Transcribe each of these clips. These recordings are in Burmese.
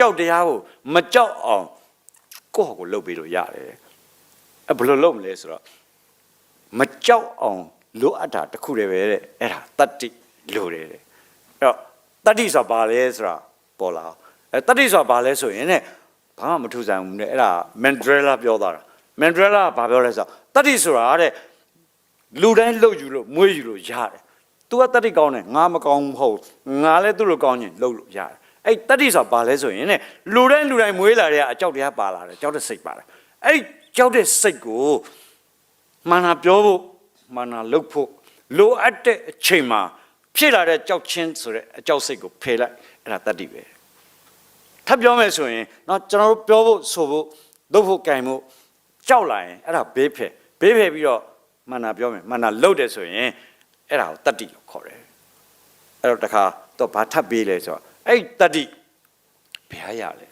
ကြောက်တရားကိုမကြောက်အောင်ကိုယ့်ဟာကိုယ်လုပ်ပေးလို့ရတယ်အဲဘယ်လိုလုပ်မလဲဆိုတော့မကြောက်အောင်လိုအပ်တာတစ်ခုတည်းပဲတဲ့အဲ့ဒါတတ္တိလိုတယ်တဲ့အဲ့တော့တတ္တိဆိုတာဘာလဲဆိုတာပေါ်လာအောင်အဲတတ္တိဆိုတာဘာလဲဆိုရင်တဲ့ဘာမှမထူဆိုင်ဘူးတဲ့အဲ့ဒါမန်ဒရလာပြောတာမန်ဒရလာကဘာပြောလဲဆိုတော့တတ္တိဆိုတာတဲ့လူတိုင်းလှုပ်ယူလို့မွေးယူလို့ရတယ် तू ကတတ္တိကောင်းတယ်ငါမကောင်းဘူးမဟုတ်ဘူးငါလည်းသူ့လိုကောင်းရင်လှုပ်လို့ရတယ် အဲ့တတ္တိဆိုတာဘာလဲဆိုရင်တဲ့လူတိုင်းလူတိုင်းမွေးလာတဲ့အကြောက်တရားပါလာတယ်ကြောက်တဲ့စိတ်ပါလာအဲ့ဒီကြောက်တဲ့စိတ်ကိုမာနာပြောဖို့မာနာလုပ်ဖို့လိုအပ်တဲ့အချိန်မှာဖြစ်လာတဲ့ကြောက်ချင်းဆိုတဲ့အကြောက်စိတ်ကိုဖယ်လိုက်အဲ့ဒါတတ္တိပဲထပ်ပြောမယ်ဆိုရင်เนาะကျွန်တော်တို့ပြောဖို့ဆိုဖို့လုပ်ဖို့ကြင်ဖို့ကြောက်လာရင်အဲ့ဒါဘေးဖယ်ဘေးဖယ်ပြီးတော့မာနာပြောမယ်မာနာလုပ်တယ်ဆိုရင်အဲ့ဒါကိုတတ္တိလို့ခေါ်တယ် အဲ့တော့တခါတော့ဘာထပ်ပေးလဲဆိုတော့ အဲ့တတ္တိဘယ်ဟာရလဲ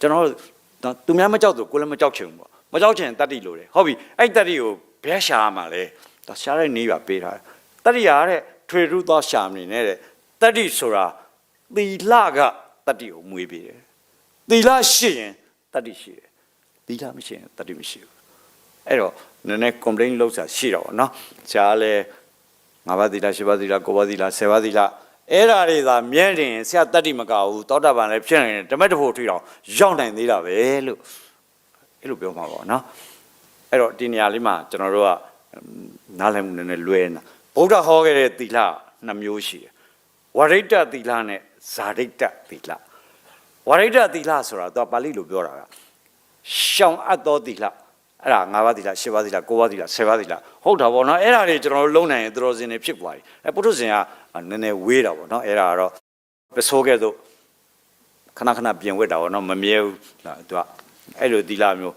ကျွန်တော်တို့သူများမကြောက်သူကိုလည်းမကြောက်ချင်ဘူးပေါ့မကြောက်ချင်တတ္တိလို့တယ်ဟုတ်ပြီအဲ့တတ္တိကိုဘယ်ရှာရမှာလဲဒါရှာတဲ့နေပါပေးထားတယ်တတ္တိရတဲ့ထွေထူးသောရှာမနေနဲ့တဲ့တတ္တိဆိုတာသီလကတတ္တိကိုမွေးပေးတယ်သီလရှိရင်တတ္တိရှိတယ်သီလမရှိရင်တတ္တိမရှိဘူးအဲ့တော့နည်းနည်း complain လုပ်စားရှိတော့ဗောနော်ဆရာကလည်းငါးပါးသီလရှစ်ပါးသီလကိုးပါးသီလဆယ်ပါးသီလ အဲ့ဓာတွေသာမြဲတင်ဆရာတတ္တိမကဘူးသောတာပန်လည်းဖြစ်နိုင်တယ်ဓမ္မတဖို့ထွေတော်ရောက်နိုင်သေးတာပဲလို့အဲ့လိုပြောမှာပေါ့နော်အဲ့တော့ဒီနေရာလေးမှာကျွန်တော်တို့ကနားလည်မှုနည်းနည်းလွဲနေတာဗုဒ္ဓဟောခဲ့တဲ့သီလနှစ်မျိုးရှိတယ်ဝရိတ္တသီလနဲ့ဇာတိတ္တသီလဝရိတ္တသီလဆိုတာသူကပါဠိလိုပြောတာကရှောင်အပ်သောသီလအဲ့ဒါ၅ပါးသီလ၈ပါးသီလ၉ပါးသီလ၁၀ပါးသီလဟုတ်တာပေါ့နော်အဲ့ဒါတွေကျွန်တော်တို့လုံနိုင်ရင်သူတော်စင်တွေဖြစ်သွားပြီအဲ့ပုထုဇဉ်က နည်းနည်းဝေးတာပေါ့နော်အဲ့ဒါကတော့ပစိုးကဲ့သို့ခဏခဏပြင်ဝတ်တာပေါ့နော်မမြဲဘူးနော်သူကအဲ့လိုသီလမျိုး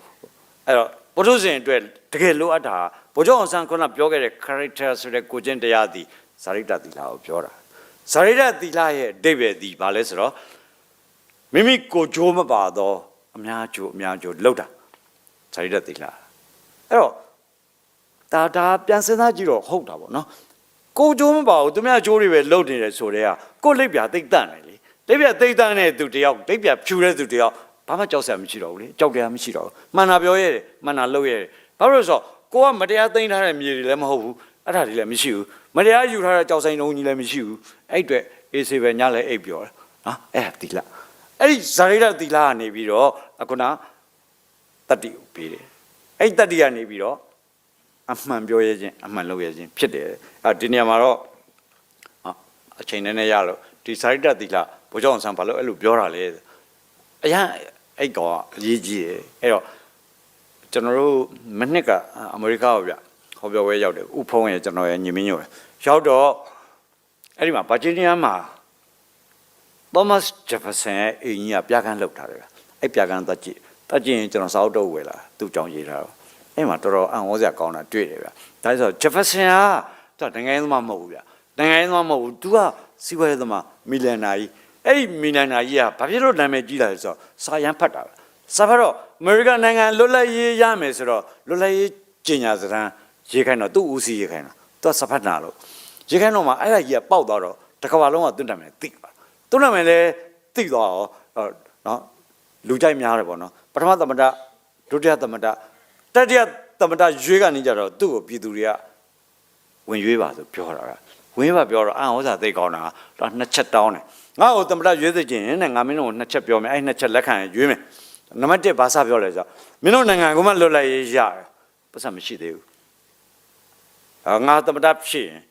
အဲ့တော့ပုထုဇဉ်အတွက်တကယ်လိုအပ်တာဘုရားအောင်ဆန်းခုနပြောခဲ့တဲ့ character ဆိုတဲ့ကိုကျင့်တရားသည်ဇာရိတသီလကိုပြောတာဇာရိတသီလရဲ့အဓိပ္ပာယ်ဒီဘာလဲဆိုတော့မိမိကိုကြိုးမပါတော့အများကြိုးအများကြိုးလောက်တာဇာတိတသီလအဲ့တော့ဒါဒါပြန်စဉ်းစားကြည့်တော့ဟုတ်တာပေါ့နော် ကိုကြိုးမပါဘူးသူများကြိုးတွေပဲလှုပ်နေတယ်ဆိုတဲ့ကကိုလိပ်ပြသိမ့်တန့်တယ်လေလိပ်ပြသိမ့်တန့်တဲ့သူတယောက်လိပ်ပြဖြူတဲ့သူတယောက်ဘာမှကြောက်စရာမရှိတော့ဘူးလေကြောက်တရားမရှိတော့ဘူးမှန်တာပြောရဲတယ်မှန်တာလုပ်ရဲတယ်ဘာလို့လဲဆိုတော့ကိုကမတရားသိမ့်ထားတဲ့မြေတွေလည်းမဟုတ်ဘူးအဲ့ဒါတွေလည်းမရှိဘူးမတရားယူထားတဲ့ကြောက်ဆိုင်တုံးကြီးလည်းမရှိဘူးအဲ့အတွေ့အေးစေပဲညလည်းအိပ်ပြောတယ်နော်အဲ့ဒါသီလအဲ့ဒီဇာတိတသီလကနေပြီးတော့အခုနတတ္တိကိုပေးတယ်အဲ့ဒီတတ္တိကနေပြီးတော့ အမှန်ပြောရခြင်းအမှန်လုပ်ရခြင်းဖြစ်တယ်အဲဒီနေရာမှာတော့အာအချိန်နဲ့နဲ့ရလို့ဒီစာရိတ္တသီလဘုရားအောင်ဆန်းဘာလို့အဲ့လိုပြောတာလဲအရင်အဲ့ကောင်ကအရေးကြီးတယ်အဲ့တော့ကျွန်တော်တို့မနှစ်ကအမေရိကပေါ့ဗျဟောပြောပွဲရောက်တယ်ဥဖုံးရဲ့ကျွန်တော်ရဲ့ညီမင်းညို့ရယ်ရောက်တော့အဲ့ဒီမှာဗာဂျီးနီးယားမှာ Thomas Jefferson ရဲ့အိမ်ကြီးကပြကန်းလှုပ်ထားတယ်ဗျအဲ့ပြကန်းသက်ကြည့်သက်ကြည့်ရင်ကျွန်တော်စာအုပ်တော့ဝယ်လာသူ့ကြောင့်ရေးထားတော့ အဲ့မှာတော်တော်အံ့ဩစရာကောင်းတာတွေ့တယ်ဗျဒါဆို Jefferson ကသူကနိုင်ငံရေးသမားမဟုတ်ဘူးဗျနိုင်ငံရေးသမားမဟုတ်ဘူး तू ကစီးပွားရေးသမားမီလီယံနာကြီးအဲ့ဒီမီလီယံနာကြီးကဘာဖြစ်လို့နာမည်ကြီးလာလဲဆိုတော့စာရန်ဖတ်တာပဲစာဖတ်တော့အမေရိကန်နိုင်ငံလွတ်လပ်ရေးရမယ်ဆိုတော့လွတ်လပ်ရေးကျင်ညာစရန်ရေးခိုင်းတော့သူ့ဦးစီးရေးခိုင်းတာသူကစာဖတ်နာလို့ရေးခိုင်းတော့မှအဲ့ဒါကြီးကပေါက်သွားတော့တစ်ကမ္ဘာလုံးကသူ့နာမည်သိပါသူ့နာမည်လည်းသိသွားအောင်အော်နော်လူကြိုက်များတယ်ပေါ့နော်ပထမသမ္မတဒုတိယသမ္မတ တတိယသမ္မတရွေးကနေကြတော့သူ့ကိုပြည်သူတွေကဝင်ရွေးပါဆိုပြောတာကဝင်ရွေးပါပြောတော့အံဩဇာသိကောင်းတာတော့နှစ်ချက်တောင်းတယ်ငါ့ကိုသမ္မတရွေးသိခြင်းနဲ့ငါမင်းတို့ကိုနှစ်ချက်ပြောမယ်အဲ့နှစ်ချက်လက်ခံရင်ရွေးမယ်နံပါတ်1ဘာသာပြောလဲဆိုတော့မင်းတို့နိုင်ငံကမှလွတ်လပ်ရေးရတယ်ပတ်စံမရှိသေးဘူးအာငါသမ္မတဖြစ်ရင်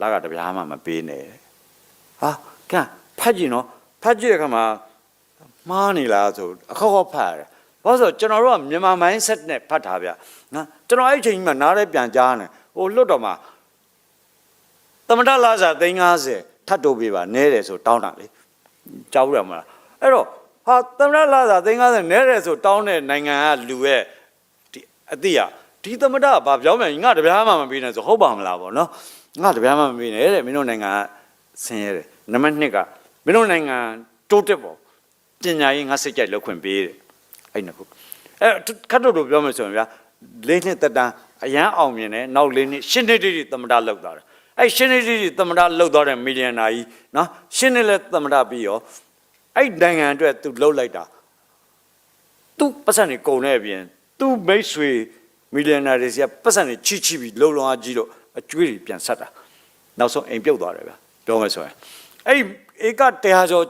လာကတပြားမှမပေးနဲ့ဟာကဲဖတ်ကြည့်နော်ဖတ်ကြည့်တဲ့အခါမှာမှားနေလားဆိုအခေါက်ခေါက်ဖတ်ရတယ် ဘာလို့လဲဆိုတော့ကျွန်တော်တို့ကမြန်မာ mindset နဲ့ဖတ်တာဗျနော်ကျွန်တော်အဲ့ဒီအချိန်ကြီးမှာနားရဲပြန်ကြားနေဟိုလွတ်တော်မှာသမတလာစာ350ထပ်တိုးပေးပါနဲတယ်ဆိုတောင်းတာလေကြောက်ရမလားအဲ့တော့ဟာသမတလာစာ350နဲတယ်ဆိုတောင်းတဲ့နိုင်ငံကလူရဲ့ဒီအတိအဒီသမတကဘာပြောမယ်ငါတပြားမှမပေးနဲ့ဆိုဟုတ်ပါမလားဗောနော်ငါတပြားမှမပေးနဲ့တဲ့မင်းတို့နိုင်ငံကဆင်းရဲတယ်နံပါတ်2ကမင်းတို့နိုင်ငံတိုးတက်ဖို့ပညာရေးငါစိတ်ကြိုက်လောက်ခွင့်ပေးတယ် အဲ့နှစ်ခုအဲ့ခတ်တို့တို့ပြောမယ်ဆိုရင်ဗျာလေးနှစ်တက်တန်းအရန်အောင်မြင်တယ်နောက်လေးနှစ်ရှင်းနှစ်တိတိသမ္မတလောက်တာအဲ့ရှင်းနှစ်တိတိသမ္မတလောက်သွားတဲ့မီလီယံနာကြီးနော်ရှင်းနှစ်လဲသမ္မတပြီးရောအဲ့နိုင်ငံအတွက်သူလှုပ်လိုက်တာသူပတ်စံနေကုန်တဲ့အပြင်သူမိတ်ဆွေမီလီယံနာတွေစီကပတ်စံနေချီချီပြီးလှုပ်လောင်းအားကြီးတော့အကျွေးတွေပြန်ဆက်တာနောက်ဆုံးအိမ်ပြုတ်သွားတယ်ဗျာပြောမယ်ဆိုရင်အဲ့ဧကတရားကျော်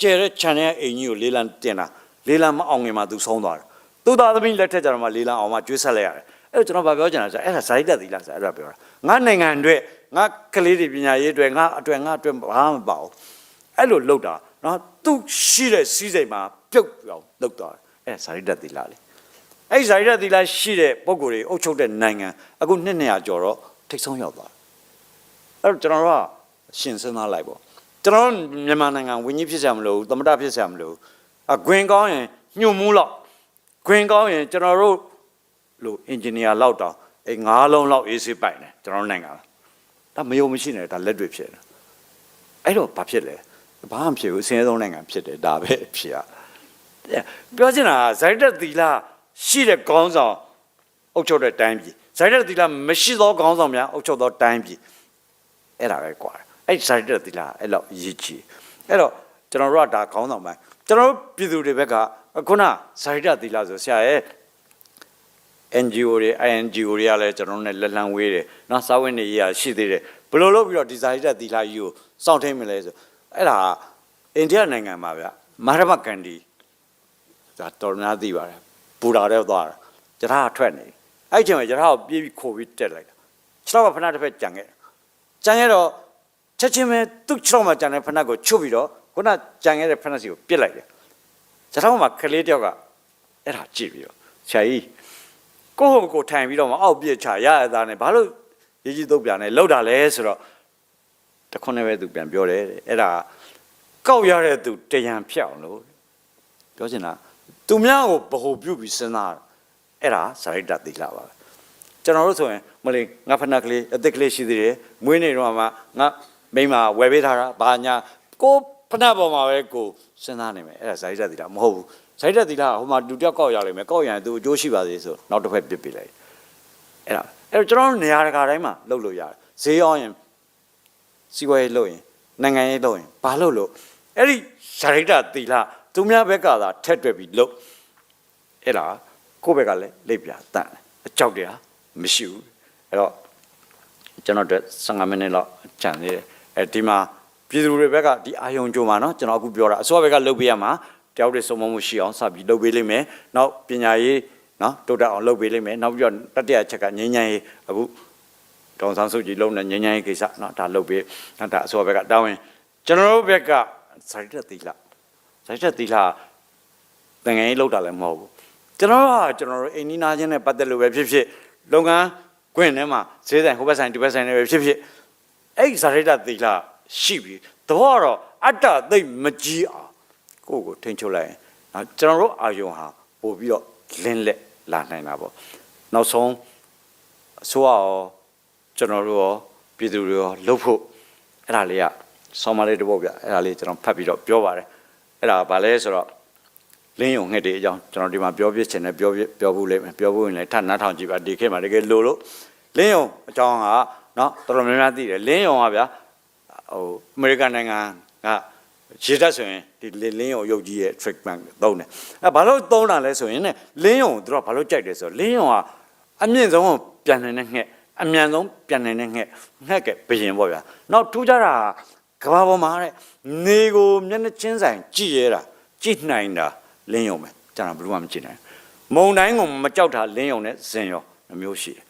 ကျဲတဲ့ခြံထဲအိမ်ကြီးကိုလေးလံတင်တာ လေးလံမအောင်ငင်မှာ तू ဆုံးသွားတယ်သူသားသမီးလက်ထက်ကျတော့မှလေးလံအောင်မှကျွေးဆက်လိုက်ရတယ်အဲ့တော့ကျွန်တော်ဗာပြောချင်တာဆိုအဲ့ဒါဇာတိတက်သီလားဆိုအဲ့ဒါပြောတာငါနိုင်ငံအတွက်ငါကလေးတွေပညာရေးအတွက်ငါအတွက်ငါအတွက်ဘာမှမပါဘူးအဲ့လိုလှုပ်တာနော်သူရှိတဲ့စီးစိမ်မှာပြုတ်ပြောင်းလှုပ်သွားတယ်အဲ့ဒါဇာတိတသီလာလေအဲ့ဒီဇာတိတသီလာရှိတဲ့ပုံကိုယ်တွေအုပ်ချုပ်တဲ့နိုင်ငံအခုနှစ်200ကျော်တော့ထိတ်ဆုံးရောက်သွားတယ်အဲ့တော့ကျွန်တော်တို့ကရှင်စင်းသားလိုက်ပေါ့ကျွန်တော်တို့မြန်မာနိုင်ငံဝင်းကြီးဖြစ်ဆရာမလို့သမ္မတဖြစ်ဆရာမလို့ အဂွင်ကောင်းရင်ညှို့မှုလောက်ဂွင်ကောင်းရင်ကျွန်တော်တို့လို့အင်ဂျင်နီယာလောက်တောင်အဲငါးလုံးလောက်အေးဆေးပိုင်တယ်ကျွန်တော်တို့နိုင်ငံဒါမယုံမရှိနဲ့ဒါလက်တွေ့ဖြစ်တယ်အဲ့တော့ဘာဖြစ်လဲဘာမှမဖြစ်ဘူးအစင်းဆုံးနိုင်ငံဖြစ်တယ်ဒါပဲဖြစ်ရပြောချင်တာကဇိုက်တက်သီလာရှိတဲ့ကောင်းဆောင်အုပ်ချုပ်တဲ့တိုင်းပြည်ဇိုက်တက်သီလာမရှိသောကောင်းဆောင်များအုပ်ချုပ်သောတိုင်းပြည်အဲ့ဒါပဲကွာအဲ့ဇိုက်တက်သီလာအဲ့လောက်အရေးကြီးအဲ့တော့ ကျွန်တော်တို့ကဒါခေါင်းဆောင်ပိုင်းကျွန်တော်တို့ပြည်သူတွေဘက်ကခုနဇာတိတသီလဆိုဆရာရဲ့ NGO တွေ INGO တွေကလည်းကျွန်တော်တို့ ਨੇ လက်လှမ်းဝေးတယ်နော်စာဝင်နေရရှိသေးတယ်ဘယ်လိုလုပ်ပြီးတော့ဒီဇာတိတသီလကြီးကိုစောင့်ထိန်မလဲဆိုအဲ့ဒါအိန္ဒိယနိုင်ငံမှာဗျမဟာရမကန်ဒီဒါတော်နာသိပါတယ်ပူတာတော့သွားတာကြထားထွက်နေအဲ့ချိန်မှာကြထားကိုပြေးပြီးခိုးပြီးတက်လိုက်တာခြေတော့ဖနာတစ်ဖက်ကြံခဲ့ကြံခဲ့တော့ချက်ချင်းပဲသူ့ခြေတော့မှာကြံတဲ့ဖနာကိုချုပ်ပြီးတော့ ခုနကြံခဲ့တဲ့ဖဏစီကိုပြစ်လိုက်တယ်ကြထားမှာကလေးတယောက်ကအဲ့ဒါကြည့်ပြီးတော့ဆရာကြီးကိုယ့်ဟိုကိုယ်ထိုင်ပြီးတော့မအောက်ပြစ်ချရရသားနဲ့ဘာလို့ရေးကြီးတုတ်ပြန်လဲလောက်တာလဲဆိုတော့တခွန်းနဲ့ပဲသူပြန်ပြောတယ်တဲ့အဲ့ဒါကောက်ရတဲ့သူတရံဖြောက်လို့ပြောချင်တာသူများကိုဗဟိုပြုပြီးစဉ်းစားတာအဲ့ဒါစာရိတ္တသီလပါပဲကျွန်တော်တို့ဆိုရင်မလေးငါဖနက်ကလေးအသက်ကလေးရှိသေးတယ်မွေးနေတော့မှငါမိမဝယ်ပေးထားတာဘာညာကို ဖနက်ပေါ်မှာပဲကိုစဉ်းစားနေမယ်အဲ့ဒါစာရိတ္တသီလမဟုတ်ဘူးစာရိတ္တသီလကဟိုမှာလူတစ်ယောက်ကောက်ရလိမ့်မယ်ကောက်ရရင်သူအကျိုးရှိပါသေးဆိုနောက်တစ်ဖက်ပြစ်ပေးလိုက်အဲ့ဒါအဲ့တော့ကျွန်တော်တို့နေရာတကာတိုင်းမှာလှုပ်လို့ရတယ်ဈေးအောင်ရင်စီးပွားရေးလှုပ်ရင်နိုင်ငံရေးလှုပ်ရင်ဘာလှုပ်လို့အဲ့ဒီဇာရိတ္တသီလသူများဘက်ကသာထက်တွက်ပြီးလှုပ်အဲ့ဒါကိုယ့်ဘက်ကလည်းလိပ်ပြတန့်တယ်အကြောက်တရားမရှိဘူးအဲ့တော့ကျွန်တော်တို့15မိနစ်လောက်ကြံသေးတယ်အဲဒီမှာ ပြည်သူတွေဘက်ကဒီအာယုံကြုံမှာနော်ကျွန်တော်အခုပြောတာအစိုးရဘက်ကလုပ်ပေးရမှာတယောက်တည်းစုံမမှုရှိအောင်စပြီးလုပ်ပေးလိမ့်မယ်နောက်ပညာရေးနော်တိုးတက်အောင်လုပ်ပေးလိမ့်မယ်နောက်ပြီးတော့တတိယအချက်ကငြိမ်းချမ်းရေးအခုတောင်ဆန်းစုကြည်လုံးနဲ့ငြိမ်းချမ်းရေးကိစ္စနော်ဒါလုပ်ပေးနော်ဒါအစိုးရဘက်ကတာဝန်ကျွန်တော်တို့ဘက်ကဇာတိသီလဇာတိသီလတန်ငယ်ရေးလောက်တာလည်းမဟုတ်ဘူးကျွန်တော်ကကျွန်တော်တို့အိမ်နီးနားချင်းနဲ့ပတ်သက်လို့ပဲဖြစ်ဖြစ်လုပ်ငန်းခွင့်ထဲမှာဈေးဆိုင်ဟိုဘက်ဆိုင်ဒီဘက်ဆိုင်တွေပဲဖြစ်ဖြစ်အဲ့ဇာတိသီလ ရှိပြီတဘောကတော့အတ္တသိပ်မကြီးအောင်ကိုယ့်ကိုထိန်ချုပ်လိုက်ရင်နော်ကျွန်တော်တို့အာယုံဟာပို့ပြီးတော့လင်းလက်လာနိုင်တာပေါ့နောက်ဆုံးအစိုးရရောကျွန်တော်တို့ရောပြည်သူတွေရောလှုပ်ဖို့အဲ့ဒါလေးကဆောင်းမလေးတစ်ပုတ်ပြအဲ့ဒါလေးကျွန်တော်ဖတ်ပြီးတော့ပြောပါတယ်အဲ့ဒါကဘာလဲဆိုတော့လင်းယုံငှက်တွေအကြောင်းကျွန်တော်ဒီမှာပြောပြချင်တယ်ပြောပြပြောဖို့လိမ့်မယ်ပြောဖို့ရင်လည်းထပ်နားထောင်ကြည့်ပါဒီခေတ်မှာတကယ်လို့လို့လင်းယုံအကြောင်းကနော်တော်တော်များများသိတယ်လင်းယုံကဗျာ ဟိုအမေရိကန်နိုင်ငံကရေတက်ဆိုရင်ဒီလင်းယုံရုပ်ကြီးရဲ့ treatment သုံးတယ်အဲဘာလို့သုံးတာလဲဆိုရင်ねလင်းယုံတို့ကဘာလို့ကြိုက်တယ်ဆိုတော့လင်းယုံကအမြင့်ဆုံးကိုပြန်နိုင်တဲ့ငှက်အမြန်ဆုံးပြန်နိုင်တဲ့ငှက်ငှက်ကဘယင်ပေါ့ဗျာနောက်ထူးခြားတာကဘာပေါ်မှာတဲ့နေကိုမျက်နှာချင်းဆိုင်ကြည့်ရတာကြည့်နိုင်တာလင်းယုံပဲကျွန်တော်ဘယ်လိုမှမကြည့်နိုင်မုံတိုင်းကိုမကြောက်တာလင်းယုံနဲ့ဇင်ရောအမျိုးရှိတယ်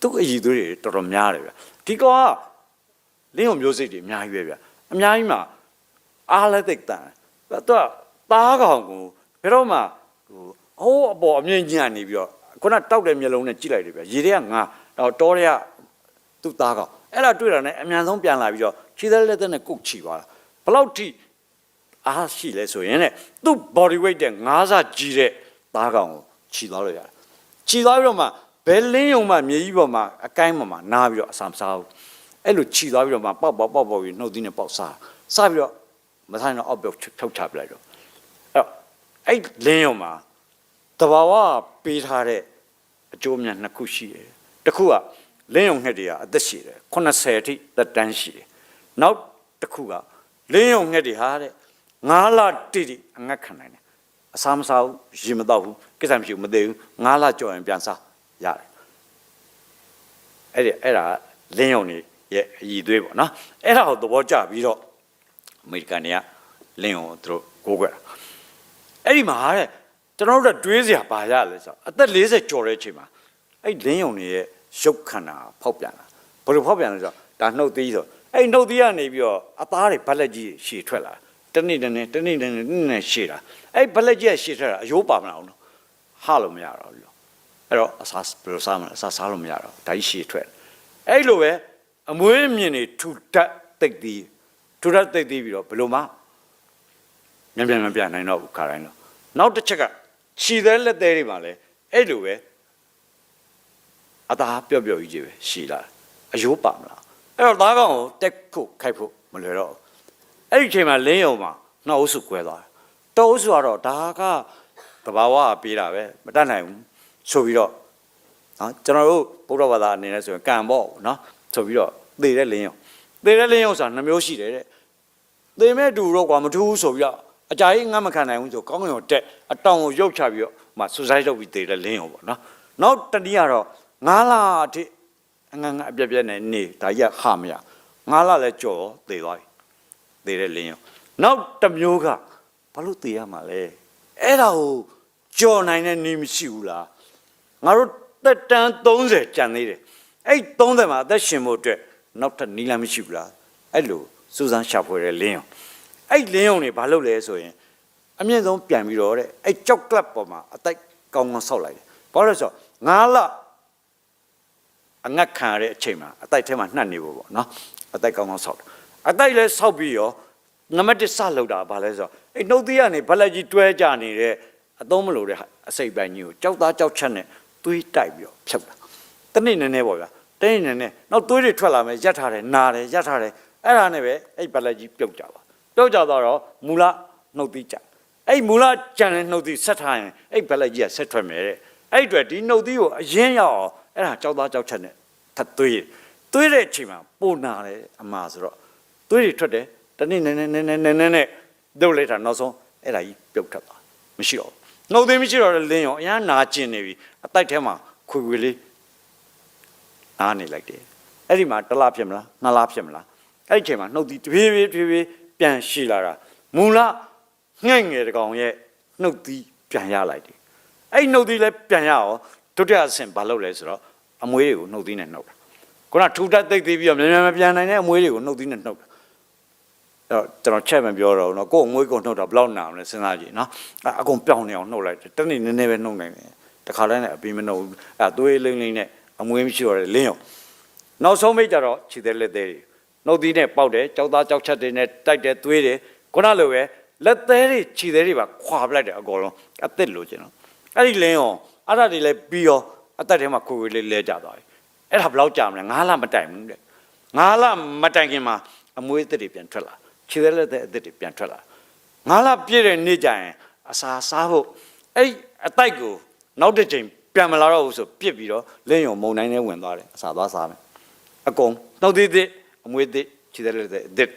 သူ့အည်သွေးတွေတော်တော်များတယ်ဗျာဒီကောင်က လင်းယုံမျိုးစိတ်တွေအများကြီးပဲဗျာအများကြီးမှာအားလက်သိက်တန်သူကသားကောင်ကိုဘယ်တော့မှဟိုဟိုးအပေါ်အမြင့်ကြီးကနေပြီးတော့ခုနတောက်တဲ့မျက်လုံးနဲ့ကြည့်လိုက်တယ်ဗျရေတွေကငါတော့တောတွေကသူ့သားကောင်အဲ့ဒါတွေ့တာနဲ့အမြန်ဆုံးပြန်လာပြီးတော့ခြေသက်လက်သက်နဲ့ကုတ်ချီသွားတာဘလောက်ထိအားရှိလဲဆိုရင်တဲ့သူ့ body weight တဲ့ငါးဆကြီးတဲ့သားကောင်ကိုခြီသွားလို့ရတယ်ခြီသွားပြီးတော့မှဘယ်လင်းယုံမှမြေကြီးပေါ်မှာအကိုင်းပေါ်မှာနားပြီးတော့အစာမစားဘူး အဲ့လိုခြီသွားပြီးတော့မှပေါက်ပေါက်ပေါက်ပေါက်ပြီးနှုတ်သီးနဲ့ပေါက်စားစားပြီးတော့မဆိုင်တော့အောက်ပြောက်ထုတ်ချပလိုက်တော့အဲ့တော့အဲ့လင်းရုံမှာတဘာဝပေးထားတဲ့အကျိုးအမြတ်နှစ်ခုရှိတယ်တစ်ခုကလင်းရုံငှက်တွေကအသက်ရှိတယ်80အထိသက်တမ်းရှိတယ်နောက်တစ်ခုကလင်းရုံငှက်တွေဟာတဲ့ငါးလတိတိအငတ်ခံနိုင်တယ်အစားမစားဘူးရေမတော့ဘူးကိစ္စမရှိဘူးမသေးဘူးငါးလကြော်ရင်ပြန်စားရတယ်အဲ့ဒီအဲ့ဒါလင်းယုံနေ ရဲ့အည်သွေးပေါ့နော်အဲ့ဒါကိုသဘောကျပြီးတော့အမေရိကန်တွေကလင်းယုံကိုသူတို့ကိုးကွယ်တာအဲ့ဒီမှာတဲ့ကျွန်တော်တို့ကတွေးစရာပါရလဲဆိုတော့အသက်40ကျော်တဲ့အချိန်မှာအဲ့လင်းယုံနေရဲ့ရုပ်ခန္ဓာဖောက်ပြန်တာဘယ်လိုဖောက်ပြန်လဲဆိုတော့ဒါနှုတ်သီးဆိုအဲ့နှုတ်သီးကနေပြီးတော့အသားတွေဗက်လက်ကြီးရှည်ထွက်လာတနေ့တနေ့တနေ့တနေ့တနေ့နဲ့ရှည်လာအဲ့ဗက်လက်ကြီးကရှည်ထွက်လာအယိုးပါမလာအောင်လို့ဟာလို့မရတော့ဘူးလို့အဲ့တော့အစားဘယ်လိုစားမလဲအစားစားလို့မရတော့ဒါကြီးရှည်ထွက်အဲ့လိုပဲ အမွေးမြင်နေထူတက်တိတ်သီးထူတက်တိတ်သီးပြီးတော့ဘယ်လိုမှမြန်မြန်မြန်ပြန်နိုင်တော့ဘူးခါတိုင်းတော့နောက်တစ်ချက်ကခြီသေးလက်သေးတွေမှာလဲအဲ့လိုပဲအသားပျော့ပျော့ကြီးကြီးပဲရှည်လာအယိုးပါမလားအဲ့တော့သားကောင်ကိုတက်ဖို့ခိုက်ဖို့မလွယ်တော့ဘူးအဲ့ဒီအချိန်မှာလင်းယုံမှာနှောက်အုပ်စုကွဲသွားတယ်တောအုပ်စုကတော့ဒါကတဘာဝကပေးတာပဲမတတ်နိုင်ဘူးဆိုပြီးတော့နော်ကျွန်တော်တို့ဗုဒ္ဓဘာသာအနေနဲ့ဆိုရင်ကံပေါ့နော် ဆိုပြီးတော့သေတဲ့လင်းယုံသေတဲ့လင်းယုံဆိုတာနှမျိုးရှိတယ်တဲ့သေမဲ့တူတော့ကွာမထူးဘူးဆိုပြီးတော့အကြာကြီးငတ်မခံနိုင်ဘူးဆိုကောင်းကင်ကိုတက်အတောင်ကိုရုပ်ချပြီးတော့မှဆူဆိုင်လုပ်ပြီးသေတဲ့လင်းယုံပေါ့နော်နောက်တနည်းကတော့ငါးလအထိအငငအပြက်ပြက်နဲ့နေဒါကြီးကဟာမရငါးလလည်းကြော်သေသွားပြီသေတဲ့လင်းယုံနောက်တစ်မျိုးကဘာလို့သေရမှာလဲအဲ့ဒါကိုကြော်နိုင်တဲ့နေမရှိဘူးလားငါတို့တက်တန်း30ကျန်သေးတယ် အဲ့30မှာအသက်ရှင်ဖို့အတွက်နောက်ထပ်နီးလမ်းမရှိဘူးလားအဲ့လိုစူးစမ်းရှာဖွေတဲ့လင်းအောင်အဲ့လင်းအောင်နေဘာလုပ်လဲဆိုရင်အမြင့်ဆုံးပြန်ပြီးတော့တဲ့အဲ့ကြောက်ကလပ်ပေါ်မှာအတိုက်ကောင်းကောင်းဆောက်လိုက်တယ်ဘာလို့လဲဆိုတော့ငါလအငတ်ခံရတဲ့အချိန်မှာအတိုက်ထဲမှာနှက်နေဖို့ပေါ့နော်အတိုက်ကောင်းကောင်းဆောက်တယ်အတိုက်လည်းဆောက်ပြီးရောနံပါတ်1စလောက်တာဘာလဲဆိုတော့အဲ့နှုတ်သီးကနေဘလက်ကြီးတွဲကြနေတဲ့အသုံးမလို့တဲ့အစိပ်ပိုင်းကြီးကိုကြောက်သားကြောက်ချက်နဲ့သွေးတိုက်ပြီးတော့ဖြုတ်တာတနေ့နည်းနည်းပေါ့ဗျာ တနေ့နည်းနည်းနောက်သွေးတွေထွက်လာမယ်ရက်ထားတယ်နာတယ်ရက်ထားတယ်အဲ့ဒါနဲ့ပဲအဲ့ဘလက်ကြီးပြုတ်ကြပါပြုတ်ကြသွားတော့မူလနှုတ်သီးကြအဲ့မူလကြံတဲ့နှုတ်သီးဆက်ထားရင်အဲ့ဘလက်ကြီးကဆက်ထွက်မယ်တဲ့အဲ့အတွက်ဒီနှုတ်သီးကိုအရင်ရောက်အောင်အဲ့ဒါကြောက်သားကြောက်ချက်နဲ့ထပ်သွေးသွေးတဲ့အချိန်မှာပိုနာတယ်အမှားဆိုတော့သွေးတွေထွက်တယ်တနေ့နည်းနည်းနည်းနည်းနည်းနည်းနဲ့ဒုတ်လိုက်တာနောက်ဆုံးအဲ့ဒါကြီးပြုတ်ထွက်သွားမရှိတော့ဘူးနှုတ်သီးမရှိတော့တဲ့လင်းရောအရန်နာကျင်နေပြီအတိုက်ထဲမှာခွေခွေလေး နားနေလိုက်တယ်အဲ့ဒီမှာတစ်လဖြစ်မလားနှစ်လဖြစ်မလားအဲ့ဒီအချိန်မှာနှုတ်သီးတဖြည်းဖြည်းဖြည်းဖြည်းပြန်ရှိလာတာမူလငှဲ့ငယ်တကောင်ရဲ့နှုတ်သီးပြန်ရလိုက်တယ်အဲ့ဒီနှုတ်သီးလည်းပြန်ရအောင်ဒုတိယအဆင့်ဘာလုပ်လဲဆိုတော့အမွေးတွေကိုနှုတ်သီးနဲ့နှုတ်တာခုနထူထပ်သိပ်သေးပြီးတော့မြန်မြန်မပြန်နိုင်တဲ့အမွေးတွေကိုနှုတ်သီးနဲ့နှုတ်တာ အဲ့တော့ကျွန်တော်ချက်မပြောတော့ဘူးเนาะကိုယ်ငွေးကုန်နှုတ်တာဘယ်လောက်နာအောင်လဲစဉ်းစားကြည့်เนาะအဲ့အကုန်ပြောင်းနေအောင်နှုတ်လိုက်တယ်တနေ့နည်းနည်းပဲနှုတ်နိုင်တယ်တခါတည်းနဲ့အပီးမနှုတ်ဘူးအဲ့သွေးလိမ့်လိမ့်နဲ့ အမွေးမရှိတော့တယ်လင်းရောနောက်ဆုံးမိတ်ကြတော့ခြေသေးလက်သေးတွေနှုတ်သီးနဲ့ပေါက်တယ်ကြောက်သားကြောက်ချက်တွေနဲ့တိုက်တယ်သွေးတယ်ခုနလိုပဲလက်သေးတွေခြေသေးတွေပါခွာပလိုက်တယ်အကုန်လုံးအသက်လို့ကျွန်တော်အဲ့ဒီလင်းရောအဲ့ဒါတွေလည်းပြီးရောအသက်ထဲမှာခွေခွေလေးလဲကြသွားပြီအဲ့ဒါဘယ်လောက်ကြာမလဲငါးလမတိုင်ဘူးတဲ့ငါးလမတိုင်ခင်မှာအမွေးအသက်တွေပြန်ထွက်လာခြေသက်လက်သက်အသက်တွေပြန်ထွက်လာငါးလပြည့်တဲ့နေ့ကျရင်အစာစားဖို့အဲ့ဒီအတိုက်ကိုနောက်တစ်ချိန် ပြန်မလာတော့ဘူးဆိုပြစ်ပြီးတော့လင်းယုံမုံတိုင်းနဲ့ဝင်သွားတယ်အစာသွားစားမယ်အကုန်နှုတ်သေးသေးအမွေးသေးခြေသက်လက်သက်အသက်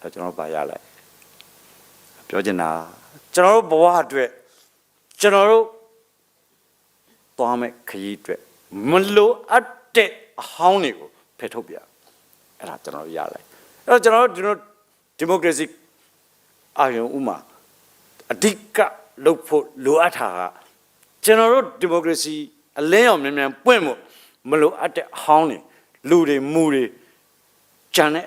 ဒါကျွန်တော်ပါရလိုက်ပြောချင်တာကျွန်တော်တို့ဘဝအတွက်ကျွန်တော်တို့သွားမဲ့ခရီးအတွက်မလိုအပ်တဲ့အဟောင်းတွေကိုဖယ်ထုတ်ပြအဲ့ဒါကျွန်တော်တို့ရလိုက်အဲ့တော့ကျွန်တော်တို့ဒီမိုကရေစီအာရုံဥမာအဓိကလုပ်ဖို့လိုအပ်တာက ကျွန်တော်တို့ဒီမိုကရေစီအလင်းအောင်မြန်မြန်ပွင့်ဖို့မလိုအပ်တဲ့အဟောင်းတွေလူတွေမူတွေကြံတဲ့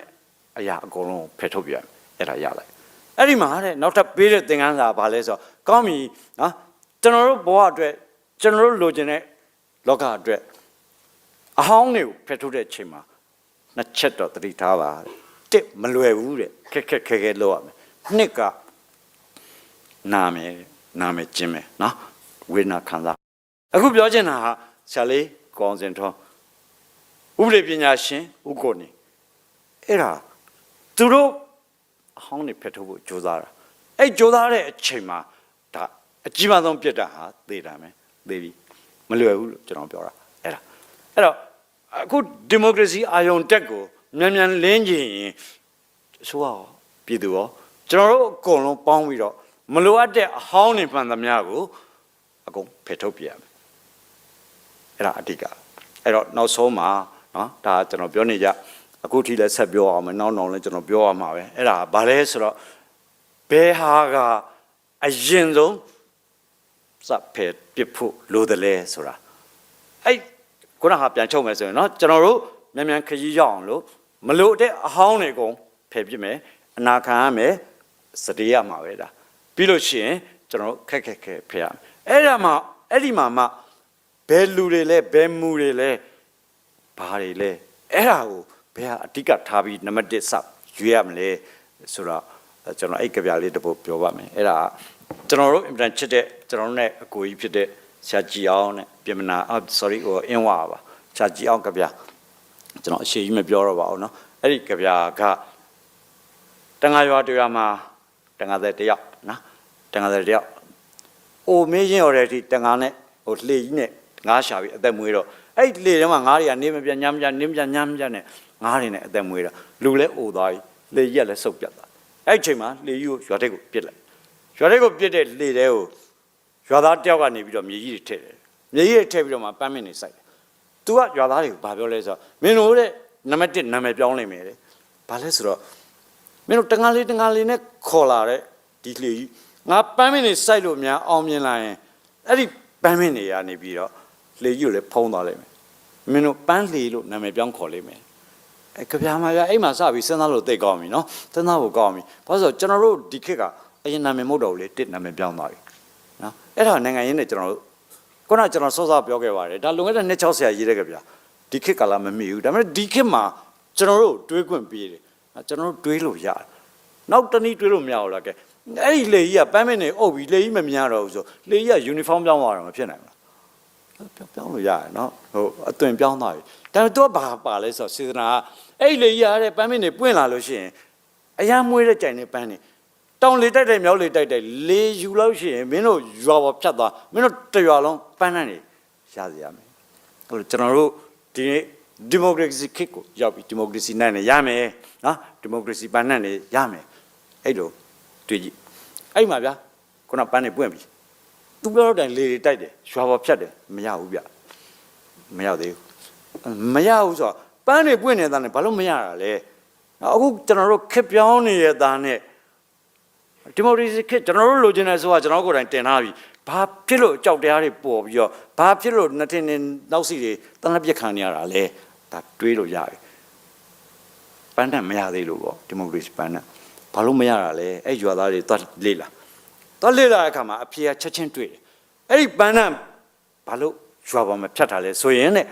အရာအကုန်လုံးဖယ်ထုတ်ပြရမယ်အဲ့ဒါရလိုက်အဲ့ဒီမှာတဲ့နောက်ထပ်ပေးတဲ့သင်ခန်းစာကဘာလဲဆိုတော့ကောင်းပြီနော်ကျွန်တော်တို့ဘဝအတွက်ကျွန်တော်တို့လိုချင်တဲ့လောကအတွက်အဟောင်းတွေကိုဖယ်ထုတ်တဲ့အချိန်မှာနှစ်ချက်တော့သတိထားပါတဲ့တစ်မလွယ်ဘူးတဲ့ခက်ခက်ခဲခဲလုပ်ရမယ်နှစ်ကနာမယ်တဲ့နာမယ်ကျင်းမယ်နော် ဝေဒနာခံစားအခုပြောချင်တာဟာဆရာလေးကောင်းစင်ထောဥပဒေပညာရှင်ဥက္ကိုနေအဲ့ဒါသူတို့အဟောင်းနေဖက်ထုတ်ဖို့ကြိုးစားတာအဲ့ကြိုးစားတဲ့အချိန်မှာဒါအကြီးမားဆုံးပြစ်တာဟာသေတာမယ်သေပြီမလွယ်ဘူးလို့ကျွန်တော်ပြောတာအဲ့ဒါအဲ့တော့အခုဒီမိုကရေစီအာယုံတက်ကိုမြန်မြန်လင်းကျင်ရင်ဆိုတော့ပြည်သူရောကျွန်တော်တို့အကုန်လုံးပေါင်းပြီးတော့မလိုအပ်တဲ့အဟောင်းနေမှန်သမျှကို အကုန်ဖယ်ထုတ်ပြရမယ်အဲ့ဒါအဓိကအဲ့တော့နောက်ဆုံးမှာနော်ဒါကျွန်တော်ပြောနေကြအခုထိလည်းဆက်ပြောအောင်မယ်နောက်နောက်လည်းကျွန်တော်ပြောရမှာပဲအဲ့ဒါဘာလဲဆိုတော့ဘယ်ဟာကအရင်ဆုံးစဖယ်ပစ်ဖို့လိုတယ်လဲဆိုတာအဲ့ခုနကပြန်ချုပ်မယ်ဆိုရင်เนาะကျွန်တော်တို့မြန်မြန်ခရီးရောက်အောင်လို့မလို့တဲ့အဟောင်းတွေအကုန်ဖယ်ပစ်မယ်အနာခံရမယ်စတေးရမှာပဲဒါပြီးလို့ရှိရင်ကျွန်တော်တို့ခက်ခက်ခဲဖယ်ရမယ် အဲ့ဒါမှအဲ့ဒီမှာမှဘယ်လူတွေလဲဘယ်မူတွေလဲဘာတွေလဲအဲ့ဒါကိုဘယ်ဟာအဓိကထားပြီးနံပါတ်1စရွေးရမလဲဆိုတော့ကျွန်တော်အဲ့ကြပြလေးတစ်ပုဒ်ပြောပါမယ်အဲ့ဒါကျွန်တော်တို့အင်ပြန်ချစ်တဲ့ကျွန်တော်တို့ ਨੇ အကိုကြီးဖြစ်တဲ့ဆရာကြီးအောင်နဲ့ပြင်မနာ sorry ဟိုအင်းဝါပါဆရာကြီးအောင်ကြပြကျွန်တော်အရှိကြီးမပြောတော့ပါဘူးเนาะအဲ့ဒီကြပြကတန်ဃာရွာတရားမှာတန်ဃာတဲ့တယောက်နော်တန်ဃာတဲ့တယောက် အိုမင်းရင်ရော်တဲ့အထိတန်ဃာနဲ့ဟိုလှေကြီးနဲ့ငားရှာပြီးအသက်မွေးတော့အဲ့ဒီလှေထဲမှာငားတွေကနေမပြညမ်းပြနင်းပြညမ်းပြနဲ့ငားတွေနဲ့အသက်မွေးတာလူလည်းအိုသွားပြီလှေကြီးကလည်းစုပ်ပြတ်သွားအဲ့ဒီအချိန်မှာလှေကြီးကိုရွာထိပ်ကိုပြစ်လိုက်ရွာထိပ်ကိုပြစ်တဲ့လှေတဲကိုရွာသားတယောက်ကနေပြီးတော့မြေကြီးတွေထည့်တယ်မြေကြီးတွေထည့်ပြီးတော့မှပန်းမင်းတွေစိုက်တယ်သူကရွာသားတွေကိုဘာပြောလဲဆိုတော့မင်းတို့တဲ့နံပါတ်1နာမည်ပြောင်းလိုက်မယ်တဲ့ဘာလဲဆိုတော့မင်းတို့တငါလေးတငါလေးနဲ့ခေါ်လာတဲ့ဒီလှေကြီး ငါပန်းမင်းနေစိုက်လို့များအောင်မြင်လာရင်အဲ့ဒီပန်းမင်းတွေကနေပြီးတော့လှေကြီးကိုလည်းဖုံးသွားလိုက်မယ်မင်းတို့ပန်းလှေလို့နာမည်ပြောင်းခေါ်လိုက်မယ်အဲကြပြားမှာပြအဲ့မှာစပြီးစဉ်းစားလို့သိကောင်းပြီနော်စဉ်းစားဖို့ကောင်းပြီဘာလို့ဆိုကျွန်တော်တို့ဒီခေတ်ကအရင်နာမည်မဟုတ်တော့ဘူးလေတစ်နာမည်ပြောင်းသွားပြီနော်အဲ့ဒါနိုင်ငံရင်းနဲ့ကျွန်တော်တို့ခုနကကျွန်တော်စောစောပြောခဲ့ပါတယ်ဒါလွန်ခဲ့တဲ့260ရေးတဲ့ကြပြားဒီခေတ်ကလာမမီဘူးဒါပေမဲ့ဒီခေတ်မှာကျွန်တော်တို့တွေးခွင့်ပေးတယ်ကျွန်တော်တို့တွေးလို့ရတယ်နောက်တနည်းတွေးလို့မရဘူးလားကဲ အဲ့ဒီလေကြီးကပန်းမင်းနေအုပ်ပြီးလေကြီးမမြင်ရတော့ဘူးဆိုလေကြီးကယူနီဖောင်းပြောင်းသွားတာမဖြစ်နိုင်ဘူးလားပြောင်းလို့ရတယ်နော်ဟိုအသွင်ပြောင်းသွားပြီဒါပေမဲ့သူကဘာပါလဲဆိုတော့စေတနာကအဲ့ဒီလေကြီးရတဲ့ပန်းမင်းနေပွင့်လာလို့ရှိရင်အရန်မွေးတဲ့ကြိုင်နေပန်းနေတောင်လေတိုက်တိုက်မြောက်လေတိုက်တိုက်လေယူလို့ရှိရင်မင်းတို့ရွာပေါ်ဖြတ်သွားမင်းတို့တရွာလုံးပန်းနှံ့နေရစီရမယ်အဲ့လိုကျွန်တော်တို့ဒီနေ့ဒီမိုကရေစီခေတ်ကိုရောက်ပြီဒီမိုကရေစီနိုင်နေရမယ်နော်ဒီမိုကရေစီပန်းနှံ့နေရမယ်အဲ့လိုတွေ့ကြည့် အဲ့မှာဗျာခုနပန်းနေပွင့်ပြီသူပြောတော့တိုင်လေတွေတိုက်တယ်ရွာပေါ်ဖြတ်တယ်မရဘူးဗျမရသေးဘူးမရဘူးဆိုတော့ပန်းနေပွင့်နေတာနဲ့ဘာလို့မရတာလဲအခုကျွန်တော်တို့ခက်ပြောင်းနေတဲ့သားနဲ့ဒီမိုကရေစီခက်ကျွန်တော်တို့လိုချင်တယ်ဆိုတာကျွန်တော်ကိုယ်တိုင်တင်ထားပြီဘာဖြစ်လို့အကြောက်တရားတွေပေါ်ပြီးတော့ဘာဖြစ်လို့နှစ်ထင်းနဲ့နောက်စီတွေတန်းလက်ပြက်ခံနေရတာလဲဒါတွေးလို့ရပြီပန်းတန်မရသေးလို့ပေါ့ဒီမိုကရေစီပန်းတန် ဘာလို့မရတာလဲအဲ့ရွာသားတွေသွားလေ့လာသွားလေ့လာတဲ့အခါမှာအဖေကချက်ချင်းတွေ့တယ်အဲ့ဒီပန်းနံဘာလို့ရွာပေါ်မှာဖြတ်ထားလဲဆိုရင်တဲ့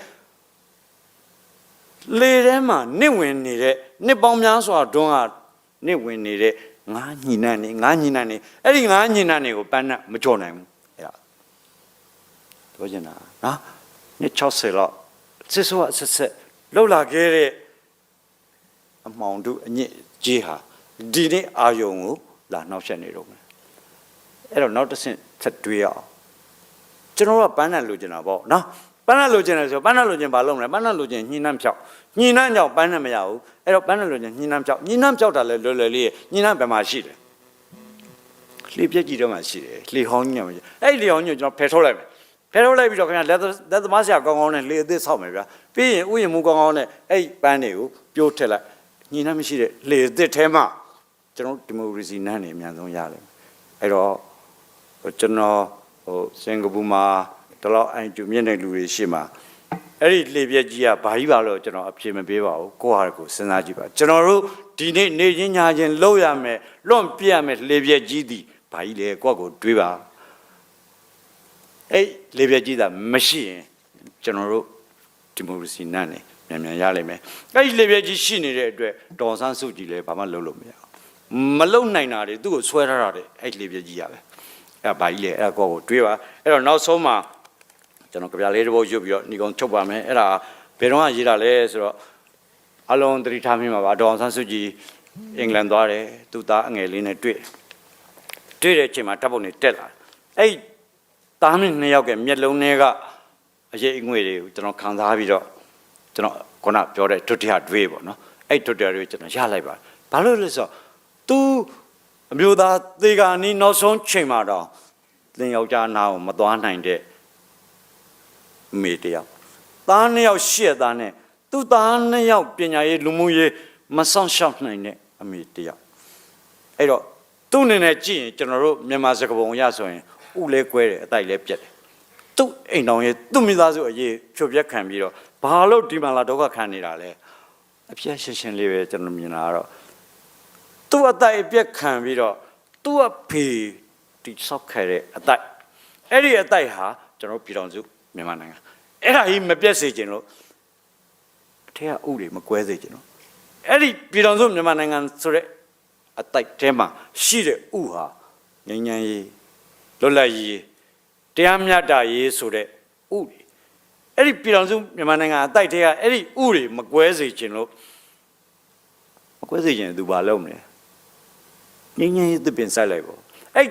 လေထဲမှာနစ်ဝင်နေတဲ့နစ်ပေါင်းများစွာတွန်းကနစ်ဝင်နေတဲ့ငါးညီနန်းနေငါးညီနန်းနေအဲ့ဒီငါးညီနန်းတွေကိုပန်းနံမကြော်နိုင်ဘူးအဲ့ဒါပြောချင်တာနော်နှစ်60လောက်စစ်စောအဆက်ဆက်လှုပ်လာခဲ့တဲ့အမောင်တို့အညစ်ကြီးဟာ ဒီနေ့အာယုံကိုလာနှောက်ယှက်နေတော့မယ်အဲ့တော့နောက်တစ်ဆင့်ဆက်တွေးရအောင်ကျွန်တော်ကပန်းနဲ့လိုချင်တာပေါ့နော်ပန်းနဲ့လိုချင်တယ်ဆိုပန်းနဲ့လိုချင်ဘာလုပ်မလဲပန်းနဲ့လိုချင်ညှိနှမ်းဖြောက်ညှိနှမ်းကြောင့်ပန်းနဲ့မရဘူးအဲ့တော့ပန်းနဲ့လိုချင်ညှိနှမ်းဖြောက်ညှိနှမ်းဖြောက်တာလဲလွယ်လွယ်လေးညှိနှမ်းဘယ်မှာရှိတယ်လှေပြက်ကြီးတော့မှရှိတယ်လှေဟောင်းကြီးမှရှိအဲ့လှေဟောင်းကြီးကိုကျွန်တော်ဖယ်ထုတ်လိုက်မယ်ဖယ်ထုတ်လိုက်ပြီးတော့ခင်ဗျာလက်လက်သမားဆရာကောင်းကောင်းနဲ့လှေအသစ်ဆောက်မယ်ဗျာပြီးရင်ဥယျာဉ်မူကောင်းကောင်းနဲ့အဲ့ပန်းတွေကိုပြိုးထက်လိုက်ညှိနှမ်းမရှိတဲ့လှေအသစ်ထဲမှာ ကျွန်တော်ဒီမိုကရေစီနန်းနေအများဆုံးရတယ်အဲ့တော့ဟိုကျွန်တော်ဟိုစင်ကာပူမှာတလောက်အိုင်ကျူမြင့်တဲ့လူတွေရှိမှာအဲ့ဒီလေပြက်ကြီးကဘာကြီးပါလို့ကျွန်တော်အဖြေမပေးပါဘူးကိုယ့်ဟာကိုယ်စဉ်းစားကြည့်ပါကျွန်တော်တို့ဒီနေ့နေချင်းညာချင်းလောက်ရမယ်လွန့်ပြတ်မယ်လေပြက်ကြီးသည်ဘာကြီးလဲကိုယ့်ကိုယ်တွေးပါအဲ့လေပြက်ကြီးသာမရှိရင်ကျွန်တော်တို့ဒီမိုကရေစီနန်းနေမြန်မြန်ရလိမ့်မယ်အဲ့ဒီလေပြက်ကြီးရှိနေတဲ့အတွက်တော်ဆန်းစုကြည်လည်းဘာမှလုပ်လို့မရဘူး မလုံနိုင်တာတွေသူ့ကိုဆွဲထားတာတွေအဲ့လေပြကြီးရပဲအဲ့ဒါဘာကြီးလဲအဲ့ဒါကိုကိုတွေးပါအဲ့တော့နောက်ဆုံးမှာကျွန်တော်ကြပြလေးတစ်ပုဒ်ရွတ်ပြီးတော့ညီကောင်ချုပ်ပါမယ်အဲ့ဒါဘယ်တော့မှရေးတာလဲဆိုတော့အလုံးသတိထားမိမှာပါဒေါအောင်ဆန်းစုကြည်အင်္ဂလန်သွားတယ်သူ့သားအငယ်လေးနဲ့တွေ့တွေ့တဲ့အချိန်မှာတပ်ပုံတွေတက်လာအဲ့သားမင်းနှစ်ယောက်ကမျက်လုံးထဲကအရေးအငွေတွေကိုကျွန်တော်ခံစားပြီးတော့ကျွန်တော်ခုနပြောတဲ့ဒုတိယတွေးပေါ့နော်အဲ့ဒုတိယတွေကျွန်တော်ရလိုက်ပါဘာလို့လဲဆိုတော့ तू အမျိုးသားသေကာနီးနောက်ဆုံးချိန်မှာတော့သင်ယောက်ျားနာကိုမသွားနိုင်တဲ့အမေတယောက်သားနှစ်ယောက်ရှစ်သားနဲ့သူ့သားနှစ်ယောက်ပညာရေးလူမှုရေးမဆောင်ရှောက်နိုင်တဲ့အမေတယောက်အဲ့တော့သူ့အနေနဲ့ကြည့်ရင်ကျွန်တော်တို့မြန်မာစကားပုံရဆိုရင်ဥလဲကွဲတယ်အတိုက်လဲပြက်တယ်သူ့အိမ်တော်ရဲ့သူ့မိသားစုအရေးဖြိုပြက်ခံပြီးတော့ဘာလို့ဒီမှာလာဒုက္ခခံနေတာလဲအပြည့်ရှင်းရှင်းလေးပဲကျွန်တော်မြင်လာတော့ သူ့အတိုက်အပြက်ခံပြီးတော့သူ့အဖေတိဆောက်ခဲ့တဲ့အတိုက်အဲ့ဒီအတိုက်ဟာကျွန်တော်ပြည်တော်စုမြန်မာနိုင်ငံအဲ့ဒါကြီးမပြတ်စေချင်လို့အထက်ကဥတွေမကွဲစေချင်လို့အဲ့ဒီပြည်တော်စုမြန်မာနိုင်ငံဆိုတဲ့အတိုက်တဲမှာရှိတဲ့ဥဟာငញ្ញမ်းရေးလွတ်လပ်ရေးတရားမျှတရေးဆိုတဲ့ဥတွေအဲ့ဒီပြည်တော်စုမြန်မာနိုင်ငံအတိုက်တဲကအဲ့ဒီဥတွေမကွဲစေချင်လို့မကွဲစေချင်ရင်သူဘာလုပ်မလဲ ငင်းငင်းရေးသစ်ပင်စိုက်လိုက်ပေါ့အဲ့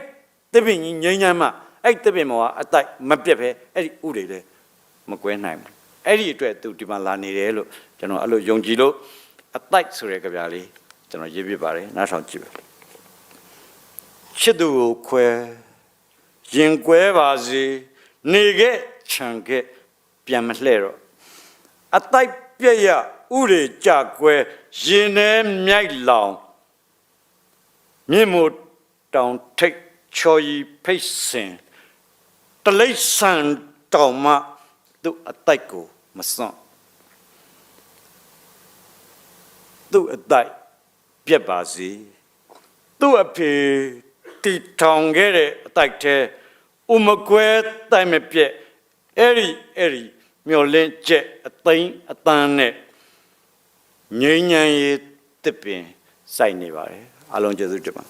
သစ်ပင်ကြီးငင်းငင်းမှအဲ့သစ်ပင်မောကအတိုက်မပြတ်ပဲအဲ့ဒီဥတွေလည်းမကွဲနိုင်ဘူးအဲ့ဒီအတွက်သူဒီမှာလာနေတယ်လို့ကျွန်တော်အဲ့လိုယုံကြည်လို့အတိုက်ဆိုတဲ့ကြပြလေးကျွန်တော်ရေးပြပါတယ်နားထောင်ကြည့်ပါချစ်သူကိုခွဲရင်ကွဲပါစေနေခဲ့ခြံခဲ့ပြန်မလှဲ့တော့အတိုက်ပြက်ရဥတွေကြကွဲရင်ထဲမြိုက်လောင် မြင့်မို့တောင်ထိတ်ချော်ရီဖိတ်စင်တလိษံတောင်မှသူ့အတိုက်ကိုမစွန့်သူ့အတိုက်ပြက်ပါစေသူ့အဖေတီထောင်ခဲ့တဲ့အတိုက်တဲ့ဥမကွဲတိုင်မပြက်အဲ့ဒီအဲ့ဒီမျောလင်းချက်အသိမ်းအတန်းနဲ့ငိမ့်ညံရေးတစ်ပင်စိုက်နေပါတယ် အလုံးကျေးဇူးတင်ပါ